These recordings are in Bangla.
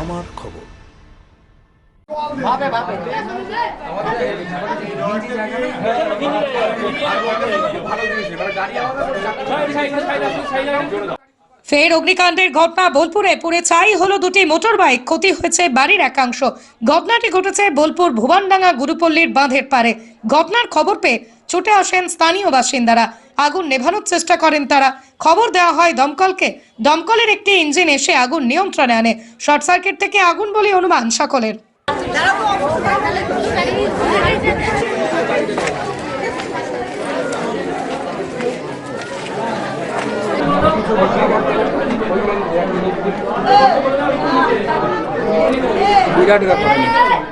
আমার খবর। ফের অগ্নিকাণ্ডের ঘটনা বোলপুরে। পুড়ে চাই হলো দুটি মোটর বাইক ক্ষতি হয়েছে বাড়ির একাংশ। ঘটনাটি ঘটেছে বোলপুর ভুবনডাঙ্গা গুরুপল্লীর বাঁধের পারে ঘটনার খবর পেয়ে ছুটে আসেন স্থানীয় বাসিন্দারা। আগুন নেভানোর চেষ্টা করেন তারা। খবর দেওয়া হয়, দমকলকে দমকলের একটি ইঞ্জিন এসে আগুন নিয়ন্ত্রণে আনে। শর্ট সার্কিট থেকে আগুন বলে অনুমান সকলের। মুহূর্তের মধ্যে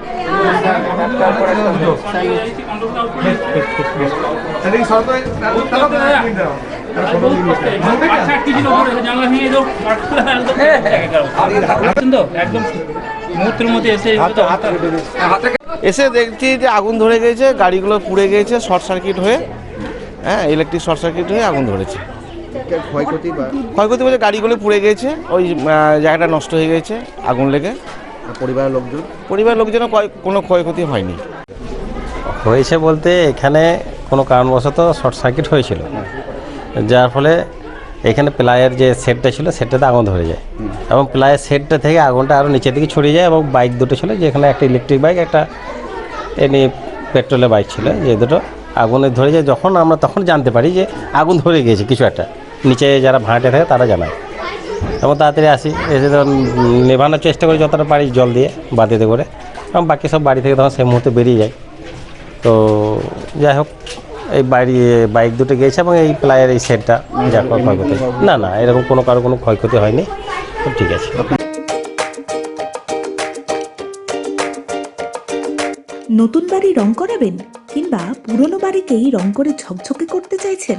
এসে দেখছি যে আগুন ধরে গেছে গাড়িগুলো পুড়ে গেছে শর্ট সার্কিট হয়ে হ্যাঁ ইলেকট্রিক শর্ট সার্কিট হয়ে আগুন ধরেছে। ক্ষয়ক্ষতি বা ক্ষয়ক্ষতি বলতে গাড়িগুলো পুড়ে গেছে ওই জায়গাটা নষ্ট হয়ে গেছে আগুন লেগে। পরিবারের লোকজন? পরিবার লোকজনের ক্ষয়- কোনো ক্ষয়ক্ষতি হয়নি। হয়েছে বলতে এখানে কোনো কারণবশত শর্ট সার্কিট হয়েছিল। যার ফলে এখানে প্লায়ের যে সেটটা ছিল সেটটাতে আগুন ধরে যায়। এবং প্লায়ের সেটটা থেকে আগুনটা আরও নিচের দিকে ছড়িয়ে যায় এবং বাইক দুটো ছিল যেখানে একটা ইলেকট্রিক বাইক একটা এমনি পেট্রোলের বাইক ছিল যে দুটো আগুনে ধরে যায়। যখন আমরা তখন জানতে পারি যে আগুন ধরে গিয়েছে কিছু একটা। নিচে যারা ভাড়াটে থাকে তারা জানায়। এবং তাড়াতাড়ি আসি, এসে তখন নেভানোর চেষ্টা করি যতটা পারি জল দিয়ে বাতিতে করে। এবং বাকি সব বাড়ি থেকে তখন সেই মুহূর্তে বেরিয়ে যায়। তো যাই হোক, এই বাড়ি, বাইক দুটো গিয়েছে এবং এই প্লায়ের এই সেটটা যা ক্ষয়- ক্ষয়ক্ষতি না না, এরকম কোনো কারও কোনো ক্ষয়ক্ষতি হয়নি। ঠিক আছে। নতুন বাড়ি রং করাবেন কিংবা পুরনো বাড়িকেই রং করে ঝকঝকে করতে চাইছেন?